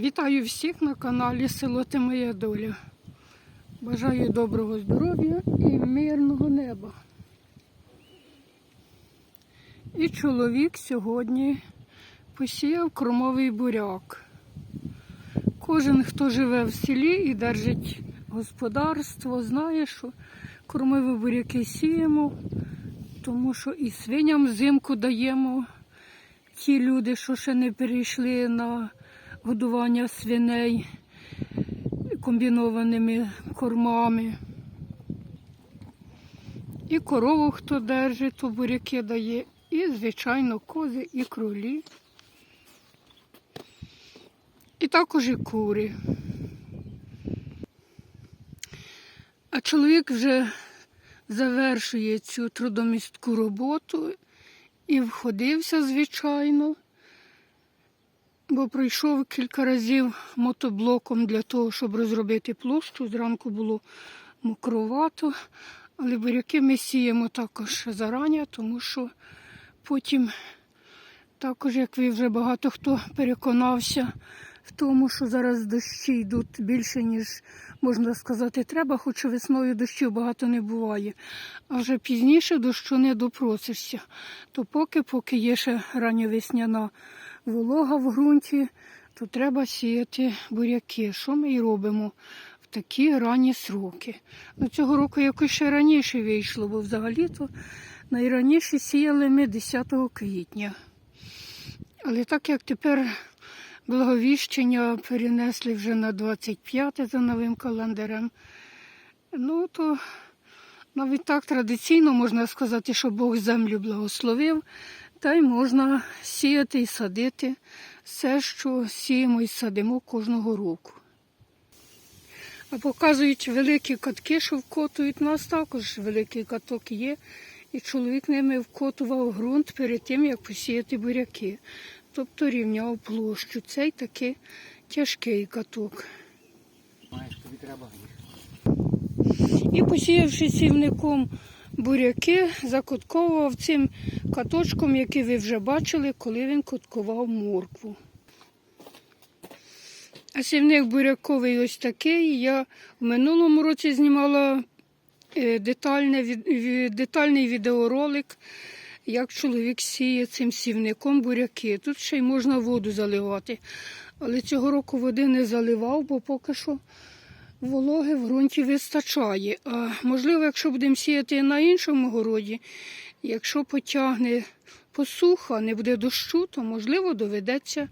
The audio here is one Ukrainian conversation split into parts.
Вітаю всіх на каналі Село Ти Моя Доля. Бажаю доброго здоров'я і мирного неба. І чоловік сьогодні посіяв кормовий буряк. Кожен, хто живе в селі і держить господарство, знає, що кормові буряки сіємо, тому що і свиням взимку даємо. Ті люди, що ще не перейшли на годування свиней комбінованими кормами. І корову, хто держить, то буряки дає, і, звичайно, кози, і кролі. І також і кури. А чоловік вже завершує цю трудомістку роботу і входився, звичайно бо прийшов кілька разів мотоблоком для того, щоб розробити площу. Зранку було мокровато, але буряки ми сіємо також зарані, тому що потім, також, як ви вже багато хто переконався в тому, що зараз дощі йдуть більше, ніж можна сказати, треба, хоч весною дощів багато не буває. А вже пізніше дощу не допросишся. То поки, поки є ще ранньовесняна волога в ґрунті, то треба сіяти буряки. Що ми і робимо такі ранні сроки. Ну, Цього року якось ще раніше вийшло, бо взагалі-то найраніше сіяли ми 10 квітня. Але так як тепер благовіщення перенесли вже на 25 за новим календарем, ну то навіть так традиційно можна сказати, що Бог землю благословив. Та й можна сіяти і садити все, що сіємо і садимо кожного року. А показують великі катки, що вкотують. Нас також великий каток є. І чоловік ними вкотував ґрунт перед тим, як посіяти буряки. Тобто рівняв площу. Цей такий тяжкий каток. Маєш, тобі треба. І посіявши сівником буряки, закутковував цим каточком, який ви вже бачили, коли він куткував моркву. А сівник буряковий ось такий. Я в минулому році знімала е, детальний відеоролик, як чоловік сіє цим сівником буряки. Тут ще й можна воду заливати. Але цього року води не заливав, бо поки що вологи в ґрунті вистачає. А можливо, якщо будемо сіяти на іншому городі, якщо потягне посуха, не буде дощу, то можливо доведеться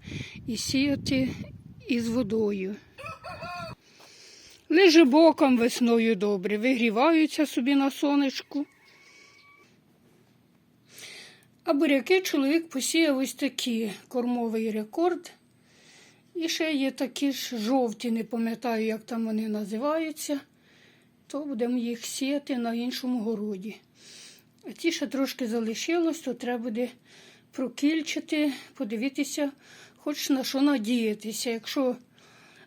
і сіяти із водою. Лежи боком весною добре, вигріваються собі на сонечку. А буряки чоловік посіяв ось такі кормовий рекорд. І ще є такі ж жовті, не пам'ятаю, як там вони називаються, то будемо їх сіяти на іншому городі. А ті ще трошки залишилось, то треба буде прокільчити, подивитися, хоч на що надіятися. Якщо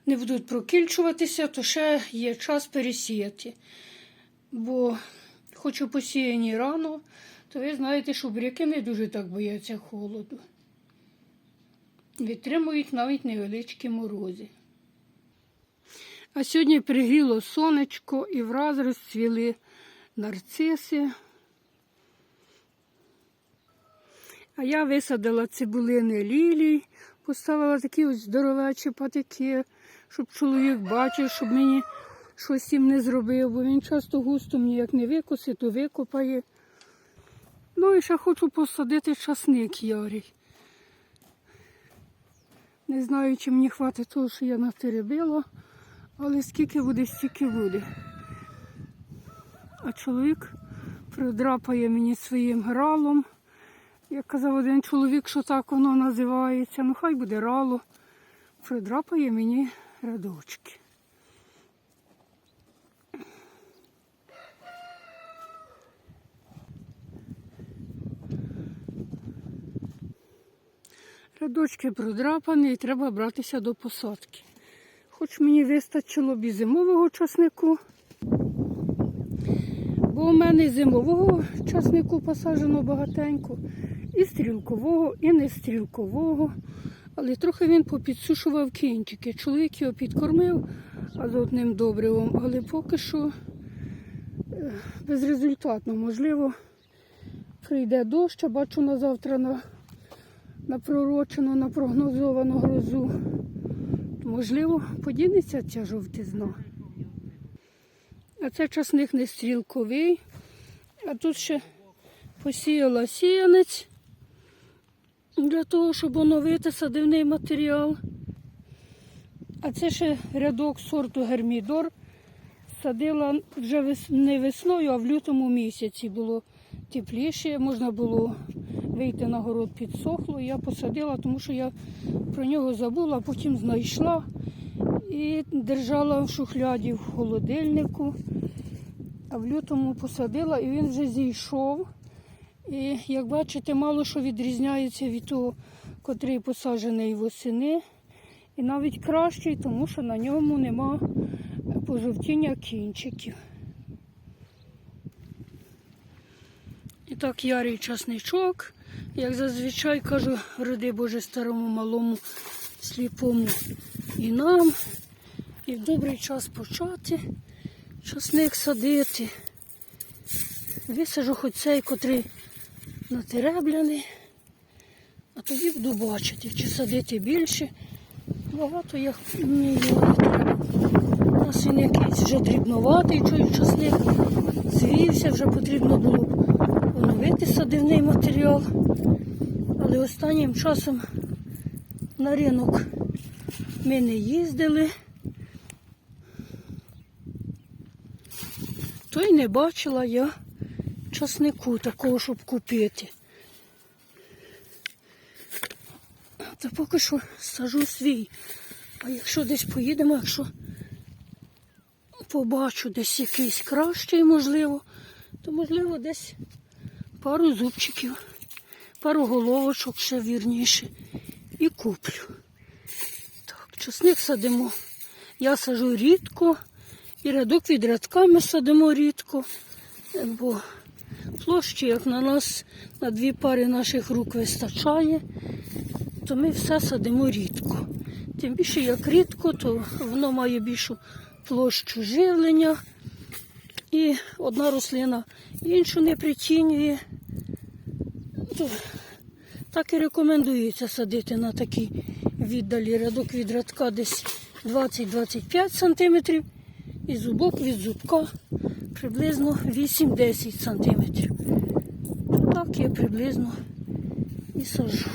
не будуть прокільчуватися, то ще є час пересіяти. Бо хоч і посіяні рано, то ви знаєте, що буряки не дуже так бояться холоду. Витримують навіть невеличкі морози. А сьогодні пригріло сонечко і враз розцвіли нарциси. А я висадила цибулини лілій, поставила такі ось здоровечі патики, щоб чоловік бачив, щоб мені щось їм не зробив, бо він часто густо мені як не викосить, то викопає. Ну і ще хочу посадити часник ярий. Не знаю, чи мені хватить того, що я натеребила, але скільки буде, стільки буде. А чоловік придрапає мені своїм гралом. Як казав один чоловік, що так воно називається, ну хай буде рало, придрапає мені рядочки. Рядочки продрапані і треба братися до посадки. Хоч мені вистачило б і зимового часнику, бо у мене зимового часнику посаджено багатенько, і стрілкового, і нестрілкового. але трохи він попідсушував кінчики. Чоловік його підкормив азотним добривом, але поки що е, безрезультатно. Можливо, прийде дощ, а бачу на завтра на, на пророчену, на прогнозовану грозу. Можливо, подінеться ця жовтизна. А це часник не стрілковий. А тут ще посіяла сіянець для того, щоб оновити садивний матеріал. А це ще рядок сорту гермідор. Садила вже не весною, а в лютому місяці було тепліше, можна було вийти на город підсохло. Я посадила, тому що я про нього забула, потім знайшла і держала в шухляді в холодильнику. А в лютому посадила і він вже зійшов. І як бачите, мало що відрізняється від того, котрий посаджений восени. І навіть кращий, тому що на ньому нема пожовтіння кінчиків. І так ярий часничок, як зазвичай кажу, роди Боже старому малому сліпому і нам. І в добрий час почати часник садити. Висажу хоч цей, котрий натеребляний, а тоді буду бачити, чи садити більше. Багато я не. У нас він якийсь вже дрібноватий, чую часник. Звівся, вже потрібно було б оновити садивний матеріал. Але останнім часом на ринок ми не їздили. То й не бачила я часнику такого, щоб купити. Та поки що сажу свій. А якщо десь поїдемо, якщо побачу десь якийсь кращий, можливо, то можливо десь пару зубчиків, пару головочок ще вірніше. І куплю. Так, часник садимо. Я сажу рідко, і рядок від рядка ми садимо рідко, бо площі, як на нас, на дві пари наших рук вистачає, то ми все садимо рідко. Тим більше, як рідко, то воно має більшу площу живлення. І одна рослина іншу не притінює. Так і рекомендується садити на такій віддалі рядок від рядка десь 20-25 см і зубок від зубка приблизно 8-10 см. Так я приблизно і сажу.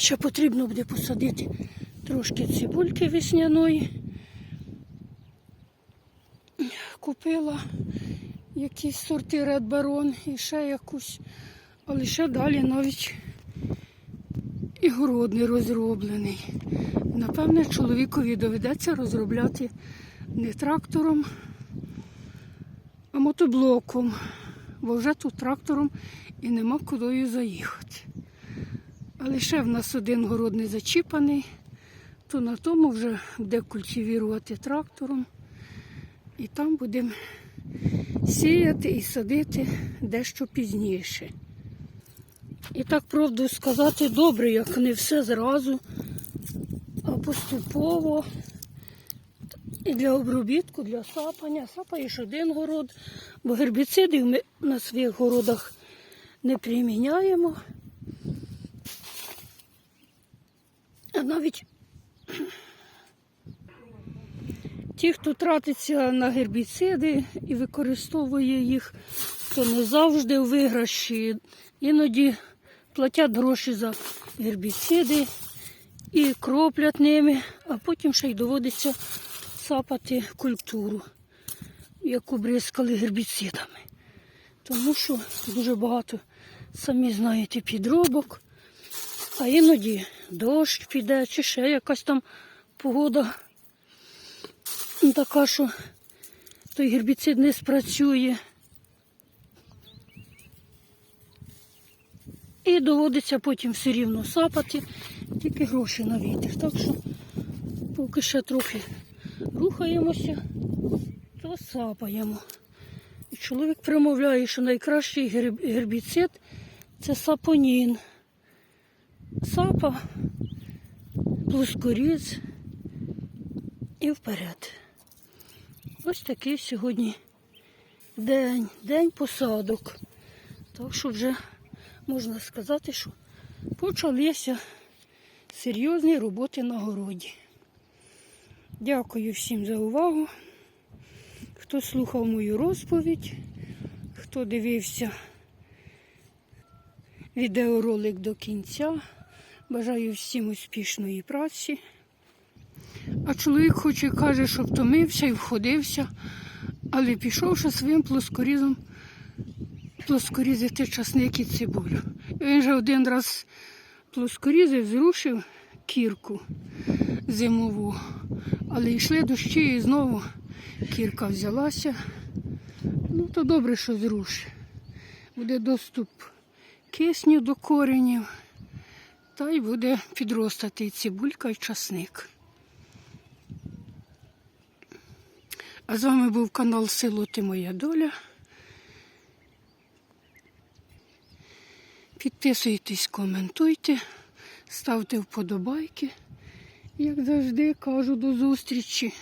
Ще потрібно буде посадити трошки цибульки весняної. Купила якісь сорти Red Baron і ще якусь, але ще далі навіть і город розроблений. Напевне, чоловікові доведеться розробляти не трактором, а мотоблоком, бо вже тут трактором і нема кудою заїхати. Але ще в нас один город не зачіпаний, то на тому вже буде культивірувати трактором. І там будемо сіяти і садити дещо пізніше. І так правду сказати добре, як не все зразу, а поступово. І для обробітку, для сапання. Сапаєш один город, бо гербіцидів ми на своїх городах не приміняємо. А навіть ті, хто тратиться на гербіциди і використовує їх, то не завжди у виграші. Іноді платять гроші за гербіциди і кроплять ними, а потім ще й доводиться сапати культуру, яку бризкали гербіцидами. Тому що дуже багато, самі знаєте, підробок. А іноді дощ піде, чи ще якась там погода така, що той гербіцид не спрацює. І доводиться потім все рівно сапати, тільки гроші на вітер. Так що поки ще трохи рухаємося, то сапаємо. І чоловік промовляє, що найкращий герб- гербіцид це сапонін. Сапа, плоскоріз і вперед. Ось такий сьогодні день, день посадок. Так що вже можна сказати, що почалися серйозні роботи на городі. Дякую всім за увагу. Хто слухав мою розповідь, хто дивився відеоролик до кінця. Бажаю всім успішної праці. А чоловік хоч і каже, що втомився і входився, але пішовши своїм плоскорізом плоскорізити часник і цибулю. Він же один раз плоскорізив, зрушив кірку зимову, але йшли дощі і знову кірка взялася. Ну, то добре, що зрушив. Буде доступ кисню до коренів, та й буде підростати і цибулька і часник. А з вами був канал Село Ти Моя Доля. Підписуйтесь, коментуйте, ставте вподобайки. Як завжди кажу, до зустрічі.